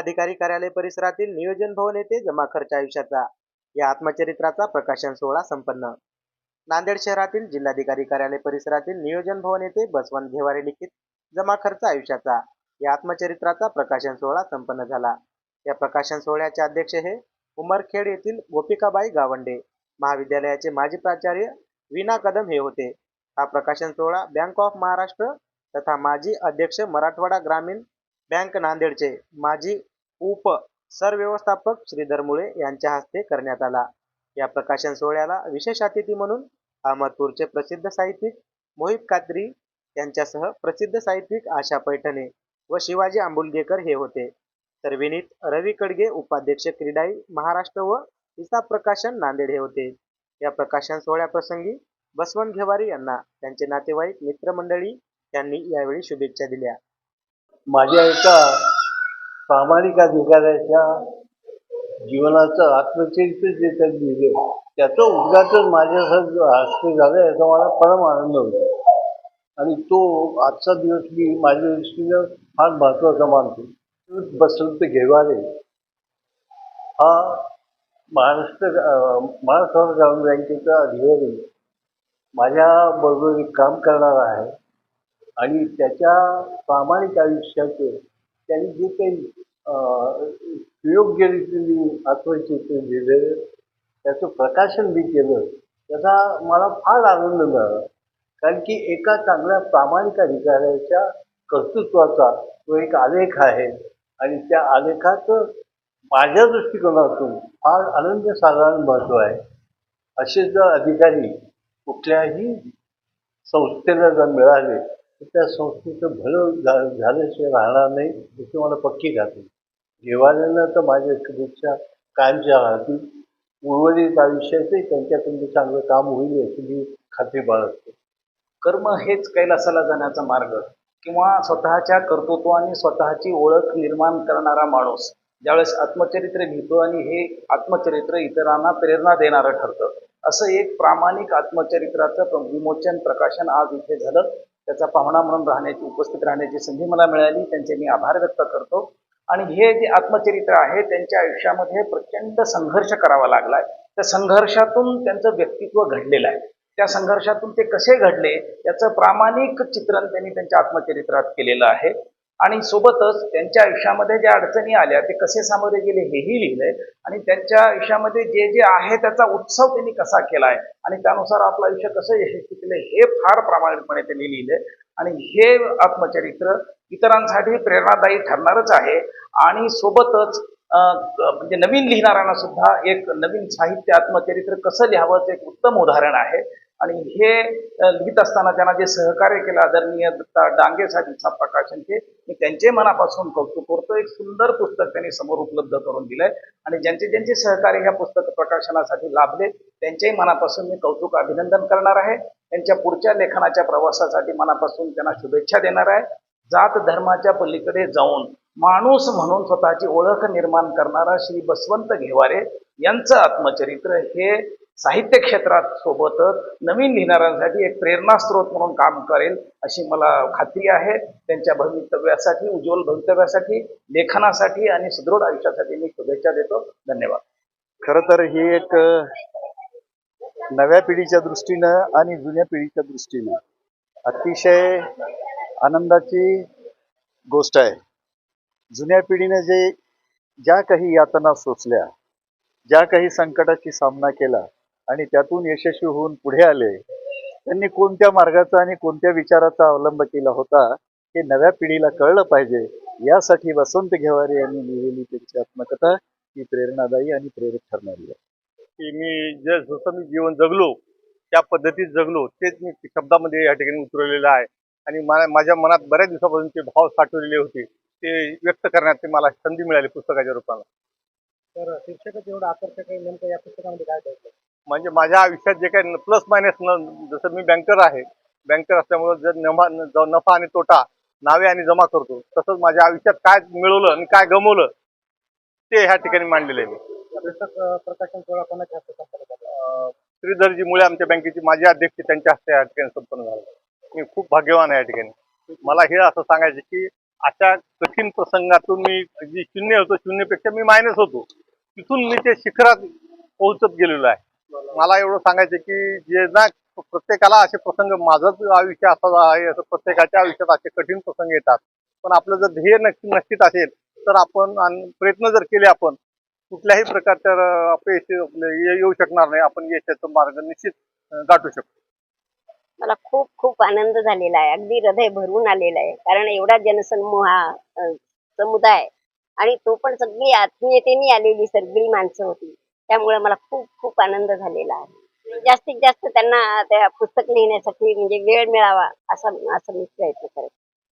जिल्हाधिकारी कार्यालय परिसरातील नियोजन भवन येथे जमा खर्च आयुष्याचा. या आत्मचरित्राचा प्रकाशन सोहळा संपन्न. नांदेड शहरातील जिल्हाधिकारी कार्यालय परिसरातील नियोजन भवन येथे बसवंत घेवारे लिखित जमा खर्च आयुष्याचा. या आत्मचरित्राचा प्रकाशन सोहळा संपन्न झाला. या प्रकाशन सोहळ्याचे अध्यक्ष हे उमरखेड येथील गोपिकाबाई गावंडे. महाविद्यालयाचे माजी प्राचार्य विना कदम हे होते. हा प्रकाशन सोहळा बँक ऑफ महाराष्ट्र तथा माजी अध्यक्ष मराठवाडा ग्रामीण बँक नांदेडचे माजी उप सरव्यवस्थापक श्रीधर मुळे यांच्या हस्ते करण्यात आला. या प्रकाशन सोहळ्याला विशेष अतिथी म्हणून अहमदपूरचे प्रसिद्ध साहित्यिक मोहित कात्री यांच्यासह प्रसिद्ध साहित्यिक आशा पैठणे व शिवाजी आंबुलगेकर हे होते. तर विनीत रवी कडगे उपाध्यक्ष क्रीडाई महाराष्ट्र व हिसाब प्रकाशन नांदेड हे होते. या प्रकाशन सोहळ्याप्रसंगी बसवंत घेवारी यांना त्यांचे नातेवाईक मित्रमंडळी यांनी यावेळी शुभेच्छा दिल्या. माझ्या एका प्रामाणिक अधिकाऱ्याच्या जीवनाचं आत्मचरित्र जे त्यांनी लिहिले त्याचं उद्घाटन माझ्या हस्ते झालं याचा मला परम आनंद होतो. आणि तो आजचा दिवस मी माझ्या दृष्टीनं फार महत्त्वाचा मानतो. बसंत घेवारे हा महाराष्ट्र महाराष्ट्र ग्रामीण बँकेचा अधिकारी माझ्या बरोबर एक काम करणारा आहे. आणि त्याच्या प्रामाणिक आयुष्याचे त्यांनी जे काही योग्य रीतीने आत्मचित्र लिहिलं त्याचं प्रकाशन मी केलं त्याचा मला फार आनंद मिळाला कारण की एका चांगल्या प्रामाणिक अधिकाऱ्याच्या कर्तृत्वाचा तो एक आलेख आहे आणि त्या आलेखाचं माझ्या दृष्टिकोनातून फार आनंद साधारण महत्त्व आहे. असे जर अधिकारी कुठल्याही संस्थेला जर मिळाले त्या संस्थेचं भलं झा झाल्याशिवाय राहणार नाही याची मला पक्की खात्री. घेवाऱ्यांना तर माझ्या शुभेच्छा कायमच्या राहतील. उर्वरित आयुष्यातही त्यांच्याकडून चांगलं काम होईल याची मी खात्री बाळगतो. कर्म हेच कैलासाला जाण्याचा मार्ग किंवा स्वतःच्या कर्तृत्वाने स्वतःची ओळख निर्माण करणारा माणूस ज्यावेळेस आत्मचरित्र लिहितो आणि हे आत्मचरित्र इतरांना प्रेरणा देणारं ठरतं. असं एक प्रामाणिक आत्मचरित्राचं विमोचन प्रकाशन आज इथे झालं. त्याचा पाहुणा म्हणून राहण्याची उपस्थित राहण्याची संधी मला मिळाली. त्यांचे मी आभार व्यक्त करतो. आणि हे जे आत्मचरित्र आहे त्यांच्या आयुष्यामध्ये प्रचंड संघर्ष करावा लागलाय. त्या संघर्षातून त्यांचं व्यक्तित्व घडलेलं आहे. त्या संघर्षातून ते कसे घडले याचं प्रामाणिक चित्रण त्यांनी त्यांच्या आत्मचरित्रात केलेलं आहे. आणि सोबतच त्यांच्या आयुष्यामध्ये ज्या अडचणी आल्या ते कसे सामोरे गेले हेही लिहिलंय. आणि त्यांच्या आयुष्यामध्ये जे जे आहे त्याचा उत्सव त्यांनी कसा केलाय आणि त्यानुसार आपलं आयुष्य कसं यशस्वी केलं हे फार प्रामाणिकपणे त्यांनी लिहिलंय. आणि हे आत्मचरित्र इतरांसाठी प्रेरणादायी ठरणारच आहे. आणि सोबतच म्हणजे नवीन लिहिणाऱ्यांना सुद्धा एक नवीन साहित्य आत्मचरित्र कसं लिहावं एक उत्तम उदाहरण आहे. आणि हे लिहित असताना त्यांना जे सहकार्य केलं आदरणीय दत्ता डांगे साहेबांचा प्रकाशनचे मी त्यांचे मनापासून कौतुक करतो. एक सुंदर पुस्तक त्यांनी समोर उपलब्ध करून दिलंय. आणि ज्यांचे ज्यांचे सहकार्य ह्या पुस्तक प्रकाशनासाठी लाभले त्यांच्याही मनापासून मी कौतुक अभिनंदन करणार आहे. त्यांच्या पुढच्या लेखनाच्या प्रवासासाठी मनापासून त्यांना शुभेच्छा देणार आहे. जात धर्माच्या पलीकडे जाऊन माणूस म्हणून स्वतःची ओळख निर्माण करणारा श्री बसवंत घेवारे यांचं आत्मचरित्र हे साहित्य क्षेत्रात सोबतच नवीन लिहिणाऱ्यांसाठी एक प्रेरणास्रोत म्हणून काम करेल अशी मला खात्री आहे. त्यांच्या भवितव्यासाठी उज्ज्वल भवितव्यासाठी लेखनासाठी आणि सुदृढ आयुष्यासाठी मी शुभेच्छा देतो. धन्यवाद. खरं तर ही एक नव्या पिढीच्या दृष्टीनं आणि जुन्या पिढीच्या दृष्टीनं अतिशय आनंदाची गोष्ट आहे. जुन्या पिढीने जे ज्या काही यातना सोसल्या ज्या काही संकटाची सामना केला आणि त्यातून यशस्वी होऊन पुढे आले. त्यांनी कोणत्या मार्गाचा आणि कोणत्या विचाराचा अवलंब केला होता हे नव्या पिढीला कळलं पाहिजे. यासाठी वसंत घेवारे यांनी लिहिलेली त्यांची आत्मकथा ही प्रेरणादायी आणि प्रेरक ठरणारी आहे. की मी जे जसं मी जीवन जगलो त्या पद्धतीत जगलो तेच मी शब्दामध्ये या ठिकाणी उतरवलेलं आहे. आणि मला माझ्या मनात बऱ्याच दिवसापासून ते भाव साठवलेले होते. ते व्यक्त करण्यात ते मला संधी मिळाली पुस्तकाच्या रूपानं. तर शीर्षकच एवढं आकर्षक आहे नेमकं या पुस्तकामध्ये काय म्हणजे माझ्या आयुष्यात जे काही प्लस मायनस न जसं मी बँकर आहे बँकर असल्यामुळे जर नफा नफा आणि तोटा नावे आणि जमा करतो तसंच माझ्या आयुष्यात काय मिळवलं आणि काय गमवलं ते ह्या ठिकाणी मांडलेलं आहे मी. श्रीधरजी मुळे आमच्या बँकेचे माजी अध्यक्ष त्यांच्या हस्ते या ठिकाणी संपन्न झालं. मी खूप भाग्यवान आहे या ठिकाणी. मला हे असं सांगायचं की अशा कठीण प्रसंगातून मी जी शून्य होतो शून्यपेक्षा मी मायनस होतो तिथून मी ते शिखरात पोहोचत गेलेलो आहे. मला एवढं सांगायचं की जे ना प्रत्येकाला असे प्रसंग माझंच आयुष्य असं आहे असं प्रत्येकाच्या आयुष्यात असे कठीण प्रसंग येतात. पण आपलं जर ध्येय नक्की नक्कीच असेल तर आपण प्रयत्न जर केले आपण कुठल्याही प्रकारच्या अपयश येऊ शकणार नाही. आपण यशाचा मार्ग निश्चित गाठू शकतो. मला खूप खूप आनंद झालेला आहे. अगदी हृदय भरून आलेला आहे. कारण एवढा जनसमूह हा समुदाय आणि तो पण सगळी आत्मीयतेने आलेली सगळी माणसं होती. त्यामुळे मला खूप खूप आनंद झालेला आहे. जास्तीत जास्त त्यांना त्या पुस्तक लिहिण्यासाठी म्हणजे वेळ मिळावा असा असं मी प्रयत्न करते.